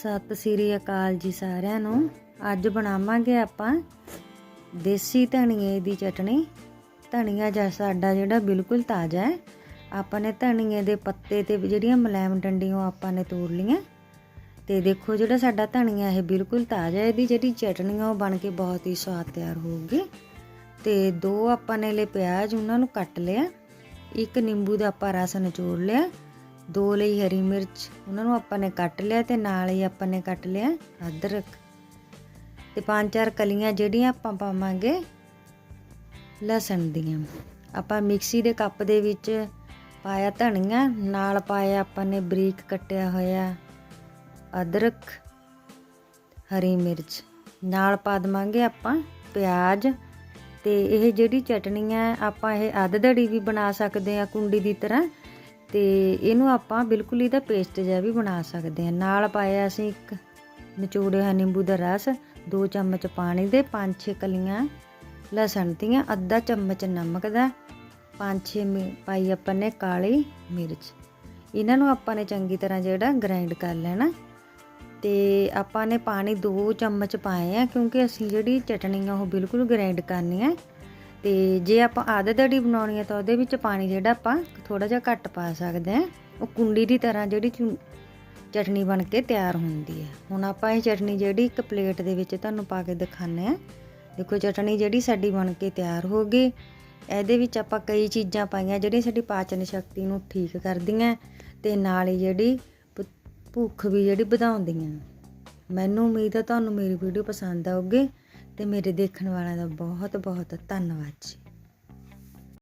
ਸਤਿ ਸ੍ਰੀ ਅਕਾਲ ਜੀ ਸਾਰਿਆਂ ਨੂੰ। ਅੱਜ ਬਣਾਵਾਂਗੇ ਆਪਾਂ ਦੇਸੀ ਧਨੀਏ ਦੀ ਚਟਣੀ। ਧਨੀਆ ਜਾਂ ਸਾਡਾ ਜਿਹੜਾ ਬਿਲਕੁਲ ਤਾਜ਼ਾ ਹੈ। ਆਪਾਂ ਨੇ ਧਨੀਏ ਦੇ ਪੱਤੇ ਤੇ ਜਿਹੜੀਆਂ ਮਲੈਮ ਡੰਡੀਆਂ ਉਹ ਆਪਾਂ ਨੇ ਤੋੜ ਲਈਆਂ। ਤੇ ਦੇਖੋ ਜਿਹੜਾ ਸਾਡਾ ਧਨੀਆ ਇਹ ਬਿਲਕੁਲ ਤਾਜ਼ਾ ਹੈ। ਇਹਦੀ ਜਿਹੜੀ ਚਟਣੀ ਆ ਉਹ ਬਣ ਕੇ ਬਹੁਤ ਹੀ ਸਵਾਦ ਤਿਆਰ ਹੋਊਗੀ। ਤੇ ਦੋ ਆਪਾਂ ਨੇ ਲੈ ਪਿਆਜ਼, ਉਹਨਾਂ ਨੂੰ ਕੱਟ ਲਿਆ। ਇੱਕ ਨਿੰਬੂ ਦਾ ਆਪਾਂ ਰਸ ਨਿਚੋੜ ਲਿਆ। ਦੋ ਲਈ ਹਰੀ ਮਿਰਚ, ਉਹਨਾਂ ਨੂੰ ਆਪਾਂ ਨੇ ਕੱਟ ਲਿਆ ਤੇ ਨਾਲ ਹੀ ਆਪਾਂ ਨੇ ਕੱਟ ਲਿਆ ਅਦਰਕ। ਤੇ ਪੰਜ ਚਾਰ ਕਲੀਆਂ ਜਿਹੜੀਆਂ ਆਪਾਂ ਪਾਵਾਂਗੇ ਲਸਣ ਦੀਆਂ। ਆਪਾਂ ਮਿਕਸੀ ਦੇ ਕੱਪ ਦੇ ਵਿੱਚ ਪਾਇਆ ਧਨੀਆ, ਨਾਲ ਪਾਇਆ ਆਪਾਂ ਨੇ ਬਰੀਕ ਕੱਟਿਆ ਹੋਇਆ ਅਦਰਕ, ਹਰੀ ਮਿਰਚ। ਨਾਲ ਪਾ ਦਵਾਂਗੇ ਆਪਾਂ ਪਿਆਜ਼ ਤੇ ਇਹ ਜਿਹੜੀ ਚਟਨੀ ਹੈ ਆਪਾਂ ਇਹ ਅੱਧ ਅੱਧਦੜੀ ਵੀ ਬਣਾ ਸਕਦੇ ਆ ਕੁੰਡੀ ਦੀ ਤਰ੍ਹਾਂ ਤੇ ਇਹਨੂੰ ਆਪਾਂ ਬਿਲਕੁਲ ਇਹਦਾ ਪੇਸਟ ਜਿਹਾ ਵੀ ਬਣਾ ਸਕਦੇ ਹਾਂ। ਨਾਲ ਪਾਇਆ ਅਸੀਂ ਇੱਕ ਨਿਚੋੜਿਆ ਹੋਇਆ ਨਿੰਬੂ ਦਾ ਰਸ 2 ਚਮਚ ਪਾਣੀ ਦੇ 5-6 ਕਲੀਆਂ ਲਸਣ ਦੀਆਂ, ਅੱਧਾ ਚਮਚ ਨਮਕ ਦਾ 5-6 ਪਾਈ ਆਪਾਂ ਨੇ ਕਾਲੀ ਮਿਰਚ। ਇਹਨਾਂ ਨੂੰ ਆਪਾਂ ਨੇ ਚੰਗੀ ਤਰ੍ਹਾਂ ਜਿਹੜਾ ਗ੍ਰਾਈਂਡ ਕਰ ਲੈਣਾ। ਤੇ ਆਪਾਂ ਨੇ ਪਾਣੀ 2 ਚਮਚ ਪਾਏ ਆ, ਕਿਉਂਕਿ ਅਸੀਂ ਜਿਹੜੀ ਚਟਣੀ ਆ ਉਹ ਬਿਲਕੁਲ ਗ੍ਰਾਈਂਡ ਕਰਨੀ ਹੈ ਤੇ ਜੇ ਆਪਾਂ ਆਦਤੜੀ ਬਣਾਉਣੀ ਹੈ ਤਾਂ ਉਹਦੇ ਵਿੱਚ ਪਾਣੀ ਜਿਹੜਾ ਆਪਾਂ ਥੋੜਾ ਜਿਹਾ ਘੱਟ ਪਾ ਸਕਦੇ ਹਾਂ। ਉਹ ਕੁੰਡੀ ਦੀ ਤਰ੍ਹਾਂ ਜਿਹੜੀ ਚਟਨੀ ਬਣ ਕੇ ਤਿਆਰ ਹੁੰਦੀ ਹੈ। ਹੁਣ ਆਪਾਂ ਇਹ ਚਟਨੀ ਜਿਹੜੀ ਇੱਕ ਪਲੇਟ ਦੇ ਵਿੱਚ ਤੁਹਾਨੂੰ ਪਾ ਕੇ ਦਿਖਾਣੇ ਆ ਦੇਖੋ ਚਟਨੀ ਜਿਹੜੀ ਸਾਡੀ ਬਣ ਕੇ ਤਿਆਰ ਹੋ ਗਈ। ਇਹਦੇ ਵਿੱਚ ਆਪਾਂ ਕਈ ਚੀਜ਼ਾਂ ਪਾਈਆਂ ਜਿਹੜੀਆਂ ਸਾਡੀ ਪਾਚਨ ਸ਼ਕਤੀ ਨੂੰ ਠੀਕ ਕਰਦੀਆਂ ਤੇ ਨਾਲ ਹੀ ਜਿਹੜੀ ਭੁੱਖ ਵੀ ਜਿਹੜੀ ਵਧਾਉਂਦੀਆਂ। ਮੈਨੂੰ ਉਮੀਦ ਹੈ ਤੁਹਾਨੂੰ ਮੇਰੀ ਵੀਡੀਓ ਪਸੰਦ ਆਊਗੀ। ਤੇ ਮੇਰੇ ਦੇਖਣ ਵਾਲਿਆਂ ਦਾ ਬਹੁਤ ਬਹੁਤ ਧੰਨਵਾਦ ਜੀ।